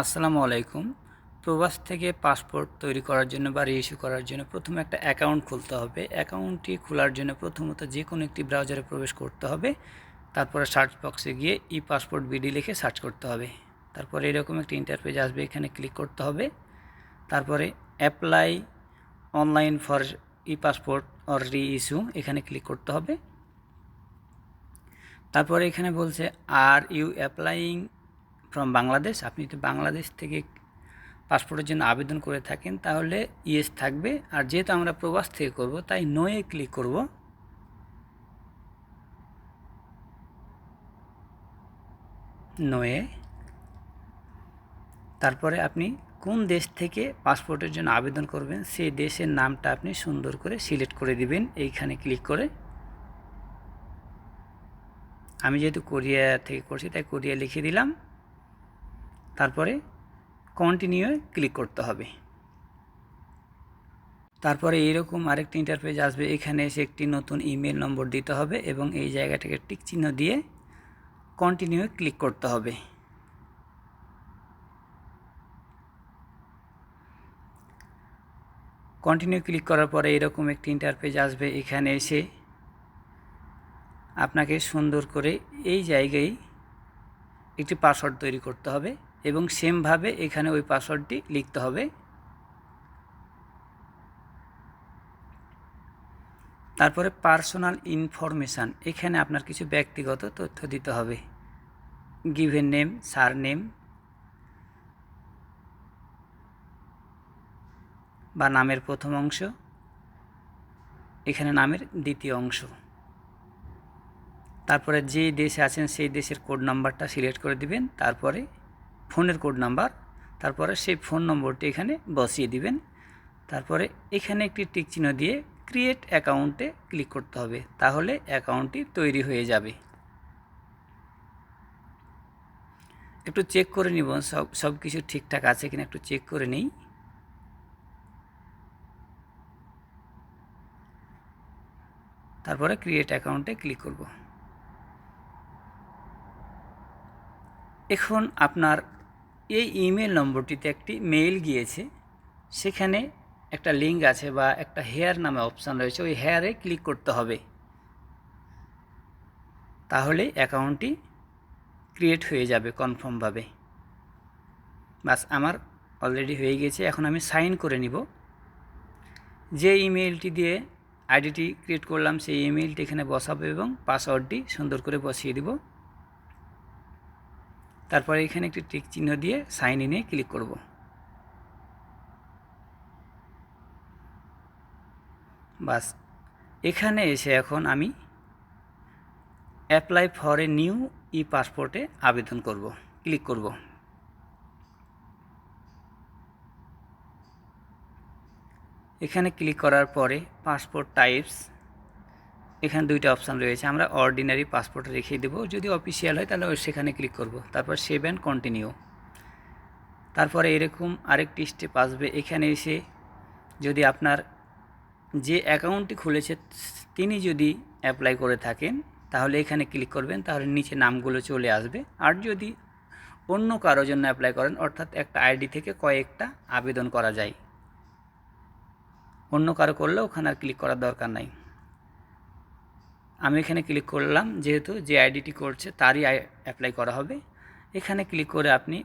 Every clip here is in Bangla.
আসসালামু আলাইকুম। প্রবাস থেকে পাসপোর্ট তৈরি করার জন্য বা রিইস্যু করার জন্য প্রথমে একটা অ্যাকাউন্ট খুলতে হবে। অ্যাকাউন্টটি খোলার জন্য প্রথমত যে কোনো একটি ব্রাউজারে প্রবেশ করতে হবে। তারপরে সার্চ বক্সে গিয়ে ই পাসপোর্ট বিডি লিখে সার্চ করতে হবে। তারপরে এরকম একটি ইন্টারপেজ আসবে, এখানে ক্লিক করতে হবে। তারপরে apply online for e passport or reissue এখানে ক্লিক করতে হবে। তারপরে এখানে বলছে are you applying from Bangladesh আপনি যদি বাংলাদেশ থেকে পাসপোর্টের জন্য আবেদন করে থাকেন, তাহলে ইয়েস থাকবে। আর যেহেতু আমরা প্রবাস থেকে করব, তাই নোয়ে ক্লিক করব। নোয়ে তারপরে আপনি কোন দেশ থেকে পাসপোর্টের জন্য আবেদন করবেন, সেই দেশের নামটা আপনি সুন্দর করে সিলেক্ট করে দিবেন, এইখানে ক্লিক করে। আমি যেহেতু কোরিয়া থেকে করছি, তাই কোরিয়া লিখে দিলাম। তারপরে কন্টিনিউ ক্লিক করতে হবে। তারপরে এরকম আরেকটি ইন্টারফেস আসবে, এখানে এসে একটি নতুন ইমেল নম্বর দিতে হবে এবং এই জায়গাটাকে টিক চিহ্ন দিয়ে কন্টিনিউ ক্লিক করতে হবে। কন্টিনিউ ক্লিক করার পরে এরকম একটি ইন্টারফেস আসবে, এখানে এসে আপনাকে সুন্দর করে এই জায়গায় একটি পাসওয়ার্ড তৈরি করতে হবে। এবং সেমভাবে এখানে ওই পাসওয়ার্ডটি লিখতে হবে। তারপরে পার্সোনাল ইনফরমেশান, এখানে আপনার কিছু ব্যক্তিগত তথ্য দিতে হবে। গিভেন নেম, সার নেম বা নামের প্রথম অংশ, এখানে নামের দ্বিতীয় অংশ। তারপরে যে দেশে আছেন সেই দেশের কোড নাম্বারটা সিলেক্ট করে দিবেন, তারপরে ফোনের কোড নাম্বার, তারপরে সেই ফোন নম্বরটি এখানে বসিয়ে দিবেন। তারপরে এখানে একটি টিক চিহ্ন দিয়ে ক্রিয়েট অ্যাকাউন্টে ক্লিক করতে হবে, তাহলে অ্যাকাউন্টটি তৈরি হয়ে যাবে। একটু চেক করে নিব, সব সব কিছু ঠিকঠাক আছে কিনা একটু চেক করে নিই। তারপরে ক্রিয়েট অ্যাকাউন্টে ক্লিক করব। এখন আপনার এই ইমেল নম্বরটিতে একটি মেইল গিয়েছে। সেখানে একটা লিঙ্ক আছে বা একটা হেয়ার নামে অপশান রয়েছে। ওই হেয়ারে ক্লিক করতে হবে। তাহলে অ্যাকাউন্টটি ক্রিয়েট হয়ে যাবে কনফার্মভাবে। বাস, আমার অলরেডি হয়ে গেছে। এখন আমি সাইন করে নিব। যে ইমেলটি দিয়ে আইডিটি ক্রিয়েট করলাম, সেই ইমেলটি এখানে বসাবো এবং পাসওয়ার্ডটি সুন্দর করে বসিয়ে দিব। তারপরে এখানে একটি টিক চিহ্ন দিয়ে সাইন ইনে ক্লিক করব। বাস, এখানে এসে এখন আমি apply for a new e পাসপোর্টে আবেদন করব। ক্লিক করব। এখানে ক্লিক করার পরে পাসপোর্ট টাইপস এখানে দুইটা অপশান রয়েছে। আমরা অর্ডিনারি পাসপোর্ট রেখে দেবো। যদি অফিসিয়াল হয়, তাহলে সেখানে ক্লিক করব। তারপর সেভ অ্যান্ড কন্টিনিউ তারপরে এরকম আরেকটি স্টেপ আসবে। এখানে এসে যদি আপনার যে অ্যাকাউন্টটি খুলেছে, তিনি যদি অ্যাপ্লাই করে থাকেন, তাহলে এখানে ক্লিক করবেন। তাহলে নিচে নামগুলো চলে আসবে। আর যদি অন্য কারোর জন্য অ্যাপ্লাই করেন, অর্থাৎ একটা আইডি থেকে কয়েকটা আবেদন করা যায়। অন্য কারও করলে ওখানে আর ক্লিক করার দরকার নাই। আমি এখানে ক্লিক করলাম, যেহেতু যে আইডিটি করছে তারই অ্যাপ্লাই করা হবে। এখানে ক্লিক করে আপনি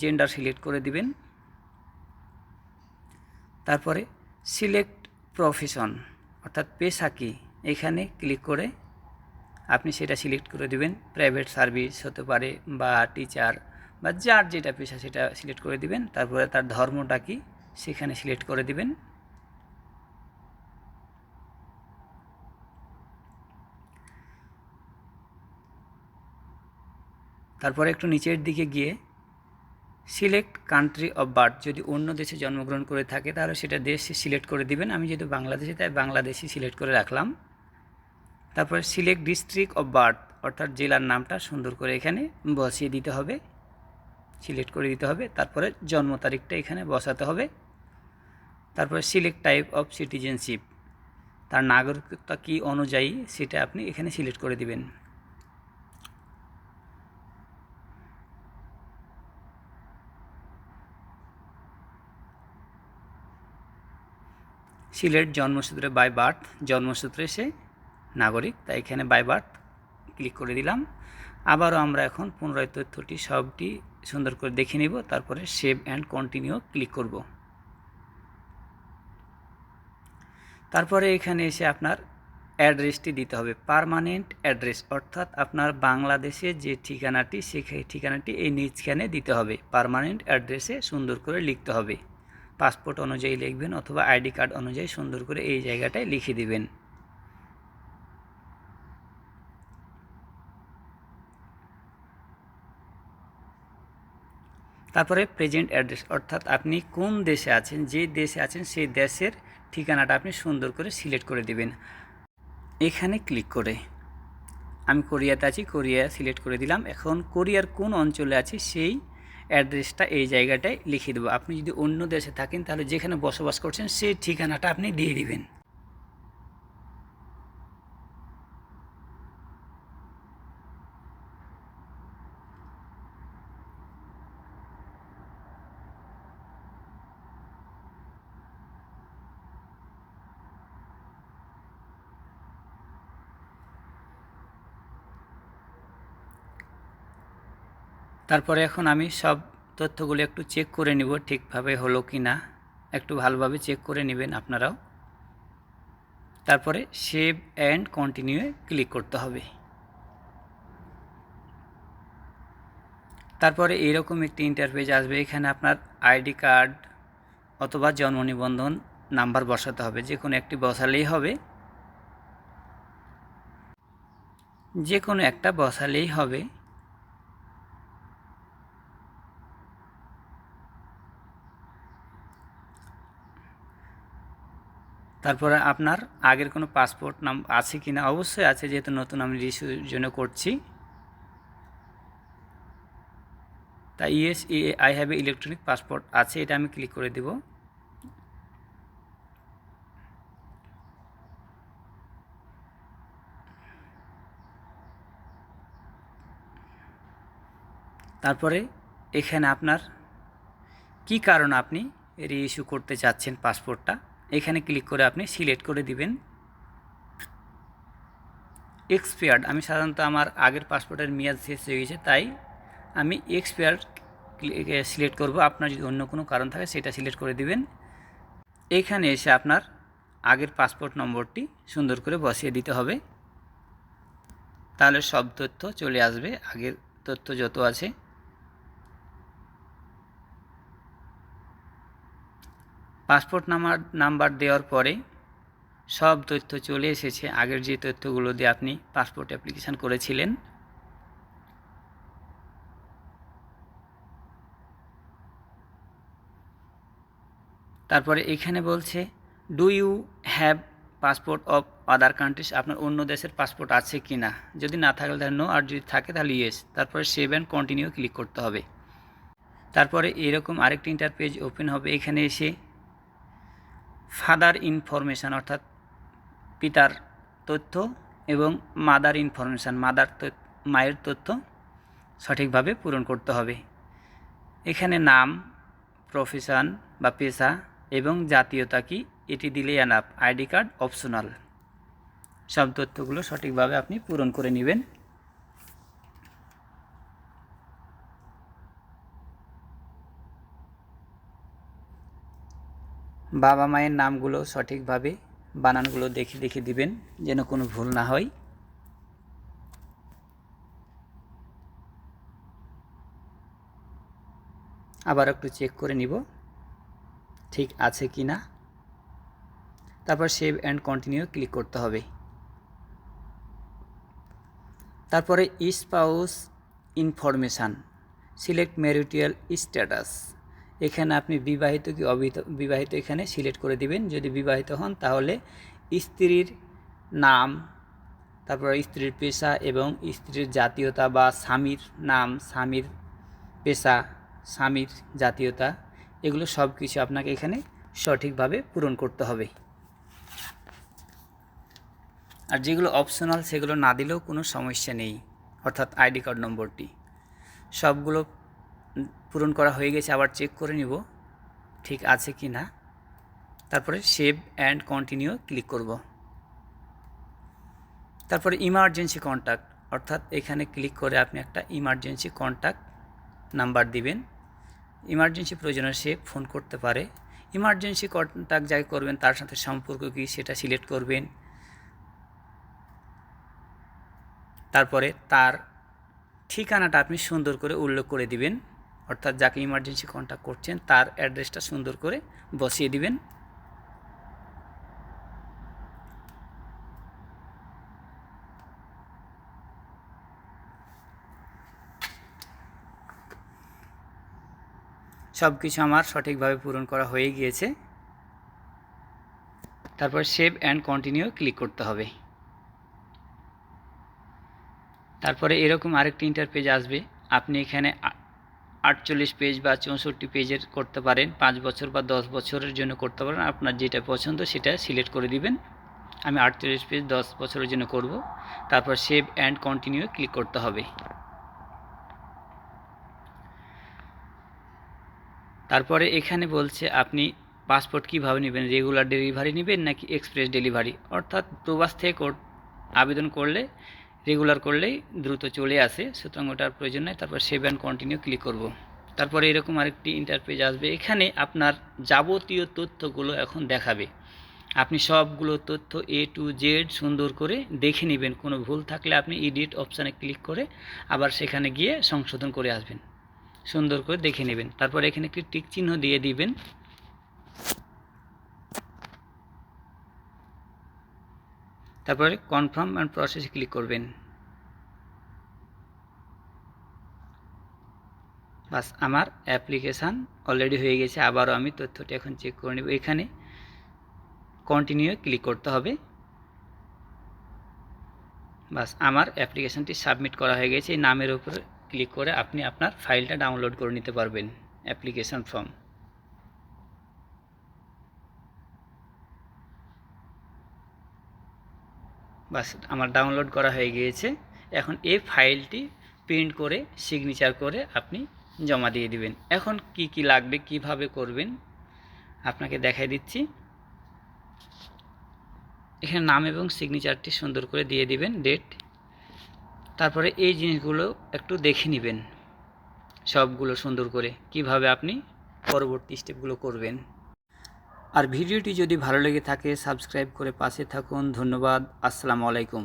জেন্ডার সিলেক্ট করে দিবেন। তারপরে সিলেক্ট প্রফেশন অর্থাৎ পেশা কি, এখানে ক্লিক করে আপনি সেটা সিলেক্ট করে দিবেন। প্রাইভেট সার্ভিস হতে পারে বা টিচার বা যার যেটা পেশা সেটা সিলেক্ট করে দিবেন। তারপরে তার ধর্মটা কি, সেখানে সিলেক্ট করে দিবেন। তারপরে একটু নিচের দিকে গিয়ে সিলেক্ট কান্ট্রি অফ বার্থ যদি অন্য দেশে জন্মগ্রহণ করে থাকে, তাহলে সেটা দেশ সিলেক্ট করে দিবেন। আমি যেহেতু বাংলাদেশে, তাই বাংলাদেশি সিলেক্ট করে রাখলাম। তারপরে সিলেক্ট ডিস্ট্রিক্ট অফ বার্থ অর্থাৎ জেলার নামটা সুন্দর করে এখানে বসিয়ে দিতে হবে। সিলেক্ট করে দিতে হবে। তারপরে জন্ম তারিখটা এখানে বসাতে হবে। তারপরে সিলেক্ট টাইপ অফ সিটিজেনশিপ তার নাগরিকতা কী অনুযায়ী সেটা আপনি এখানে সিলেক্ট করে দিবেন। সিলেট জন্মসূত্রে বাই বার্থ জন্মসূত্রে সে নাগরিক, তাই এখানে বাই বার্থ ক্লিক করে দিলাম। আবারও আমরা এখন পুনরায় তথ্যটি, সবটি সুন্দর করে দেখে নিব, তারপরে সেভ অ্যান্ড কন্টিনিউ ক্লিক করব। তারপরে এখানে এসে আপনার অ্যাড্রেসটি দিতে হবে পার্মানেন্ট অ্যাড্রেস অর্থাৎ আপনার বাংলাদেশে যে ঠিকানাটি সেই ঠিকানাটি এই নিচখানে দিতে হবে পার্মানেন্ট অ্যাড্রেসে সুন্দর করে লিখতে হবে। পাসপোর্ট অনুযায়ী লিখবেন অথবা আইডি কার্ড অনুযায়ী সুন্দর করে এই জায়গাটায় লিখে দিবেন। তারপরে প্রেজেন্ট অ্যাড্রেস, অর্থাৎ আপনি কোন দেশে আছেন, যে দেশে আছেন, সেই দেশের ঠিকানাটা আপনি সুন্দর করে সিলেক্ট করে দিবেন। এখানে ক্লিক করে, আমি কোরিয়াতে আছি, কোরিয়া সিলেক্ট করে দিলাম। এখন কোরিয়ার কোন অঞ্চলে আছি, সেই অ্যাড্রেসটা এই জায়গাটায় লিখে দেবো। আপনি যদি অন্য দেশে থাকেন, তাহলে যেখানে বসবাস করছেন, সেই ঠিকানাটা আপনি দিয়ে দিবেন। তারপরে এখন আমি সব তথ্যগুলো একটু চেক করে নিব ঠিকভাবে হলো কি না একটু ভালোভাবে চেক করে নেবেন আপনারাও। তারপরে সেভ অ্যান্ড কন্টিনিউয়ে ক্লিক করতে হবে। তারপরে এরকম একটি ইন্টারফেস আসবে, এখানে আপনার আইডি কার্ড অথবা জন্ম নিবন্ধন নাম্বার বসাতে হবে। যে কোনো একটি বসালেই হবে। যে কোনো একটা বসালেই হবে। তারপরে আপনার আগের কোনো পাসপোর্ট নাম আছে কি না অবশ্যই আছে, যেহেতু নতুন আমি রিসিউর জন্য করছি। তাই yes I have a electronic passport আছে, এটা আমি ক্লিক করে দেব। তারপরে এখানে আপনার কি কারণ আপনি রিইস্যু করতে চাচ্ছেন পাসপোর্টটা এখানে ক্লিক করে আপনি সিলেক্ট করে দিবেন। এক্সপায়ার্ড আমি সাধারণত আমার আগের পাসপোর্টের মেয়াদ শেষ হয়ে গেছে, তাই আমি এক্সপায়ার্ড সিলেক্ট করব। আপনার যদি অন্য কোনো কারণ থাকে, সেটা সিলেক্ট করে দিবেন। এখানে এসে আপনার আগের পাসপোর্ট নম্বরটি সুন্দর করে বসিয়ে দিতে হবে। তাহলে সব তথ্য চলে আসবে, আগের তথ্য যত আছে। পাসপোর্ট নাম্বার নাম্বার দেওয়ার পরে সব তথ্য চলে এসেছে। আগের যে তথ্যগুলো দিয়ে আপনি পাসপোর্ট অ্যাপ্লিকেশান করেছিলেন। তারপরে এখানে বলছে do you have passport of other countries আপনার অন্য দেশের পাসপোর্ট আছে কি না যদি না থাকে, তাহলে নো আর যদি থাকে, তাহলে ইয়েস তারপরে সেভ অ্যান্ড কন্টিনিউ ক্লিক করতে হবে। তারপরে এরকম আরেকটি ইন্টার পেজ ওপেন হবে। এখানে এসে ফাদার ইনফরমেশান, অর্থাৎ পিতার তথ্য এবং মাদার ইনফরমেশান, মাদার মায়ের তথ্য সঠিকভাবে পূরণ করতে হবে। এখানে নাম, প্রফেশন বা পেশা এবং জাতীয়তা কি, এটি দিলে অ্যানাপ আইডি কার্ড অপশনাল। সব তথ্যগুলো সঠিকভাবে আপনি পূরণ করে নেবেন। বাবা মায়ের নামগুলো সঠিকভাবে বানানগুলো দেখে দেখে দিবেন, যেন কোনো ভুল না হয়। আবার একটু চেক করে নিব, ঠিক আছে কি না? তারপর সেভ অ্যান্ড কন্টিনিউ ক্লিক করতে হবে। তারপরে spouse information select marital status এখানে আপনি বিবাহিত কি বিবাহিত এখানে সিলেক্ট করে দিবেন। যদি বিবাহিত হন, তাহলে স্ত্রীর নাম, তারপর স্ত্রীর পেশা এবং স্ত্রীর জাতীয়তা বা স্বামীর নাম, স্বামীর পেশা, স্বামীর জাতীয়তা, এগুলো সব কিছু আপনাকে এখানে সঠিকভাবে পূরণ করতে হবে। আর যেগুলো অপশনাল সেগুলো না দিলেও কোনো সমস্যা নেই, অর্থাৎ আইডি কার্ড নম্বরটি। সবগুলো পূরণ করা হয়ে গেছে, আবার চেক করে নিব, ঠিক আছে কি না। তারপরে সেভ অ্যান্ড কন্টিনিউ ক্লিক করব। তারপরে ইমার্জেন্সি কন্ট্যাক্ট অর্থাৎ এখানে ক্লিক করে আপনি একটা ইমার্জেন্সি কন্ট্যাক্ট নাম্বার দিবেন। ইমার্জেন্সি প্রয়োজনে সে ফোন করতে পারে। ইমার্জেন্সি কন্ট্যাক্ট যাই করবেন, তার সাথে সম্পর্ক কী সেটা সিলেক্ট করবেন। তারপরে তার ঠিকানাটা আপনি সুন্দর করে উল্লেখ করে দিবেন। অর্থাৎ যাকে ইমার্জেন্সি কন্ট্যাক্ট করছেন, তার অ্যাড্রেসটা সুন্দর করে বসিয়ে দিবেন। সব কিছু আমার সঠিকভাবে পূরণ করা হয়ে গিয়েছে। তারপর সেভ অ্যান্ড কন্টিনিউ ক্লিক করতে হবে। তারপরে এরকম আরেকটি ইন্টার পেজ আসবে। আপনি এখানে আটচল্লিশ পেজ বা চৌষট্টি পেজের করতে পারেন, পাঁচ বছর বা দশ বছরের জন্য করতে পারেন। আপনার যেটা পছন্দ সেটা সিলেক্ট করে দিবেন। আমি আটচল্লিশ পেজ দশ বছরের জন্য করব। তারপর সেভ অ্যান্ড কন্টিনিউ ক্লিক করতে হবে। তারপরে এখানে বলছে, আপনি পাসপোর্ট কীভাবে নেবেন? রেগুলার ডেলিভারি নেবেন নাকি এক্সপ্রেস ডেলিভারি? অর্থাৎ প্রবাস থেকে আবেদন করলে রেগুলার করলেই দ্রুত চলে আসে, সুতরাং ওটার প্রয়োজন নেই। তারপর সেভ অ্যান্ড কন্টিনিউ ক্লিক করব। তারপরে এরকম আরেকটি ইন্টারপেজ আসবে। এখানে আপনার যাবতীয় তথ্যগুলো এখন দেখাবে। আপনি সবগুলো তথ্য এ টু জেড সুন্দর করে দেখে নেবেন। কোনো ভুল থাকলে আপনি এডিট অপশানে ক্লিক করে আবার সেখানে গিয়ে সংশোধন করে আসবেন। সুন্দর করে দেখে নেবেন। তারপর এখানে একটি টিক চিহ্ন দিয়ে দিবেন। তারপরে কনফার্ম অ্যান্ড প্রসেসে ক্লিক করবেন। বাস, আমার অ্যাপ্লিকেশান অলরেডি হয়ে গেছে, আবারও আমি তথ্যটি এখন চেক করে নেব। এখানে কন্টিনিউ ক্লিক করতে হবে। বাস, আমার অ্যাপ্লিকেশানটি সাবমিট করা হয়ে গেছে। এই নামের উপরে ক্লিক করে আপনি আপনার ফাইলটা ডাউনলোড করে নিতে পারবেন অ্যাপ্লিকেশান ফর্ম বাস, আমার ডাউনলোড করা হয়ে গিয়েছে। এখন এই ফাইলটি প্রিন্ট করে সিগনেচার করে আপনি জমা দিয়ে দিবেন। এখন কি কি লাগবে, কীভাবে করবেন, আপনাকে দেখাই দিচ্ছি। এখানে নাম এবং সিগনেচারটি সুন্দর করে দিয়ে দিবেন ডেট তারপরে এই জিনিসগুলো একটু দেখে নেবেন, সবগুলো সুন্দর করে, কীভাবে আপনি পরবর্তী স্টেপগুলো করবেন। আর ভিডিওটি যদি ভালো লেগে থাকে সাবস্ক্রাইব করে পাশে থাকুন। ধন্যবাদ। আসসালামু আলাইকুম।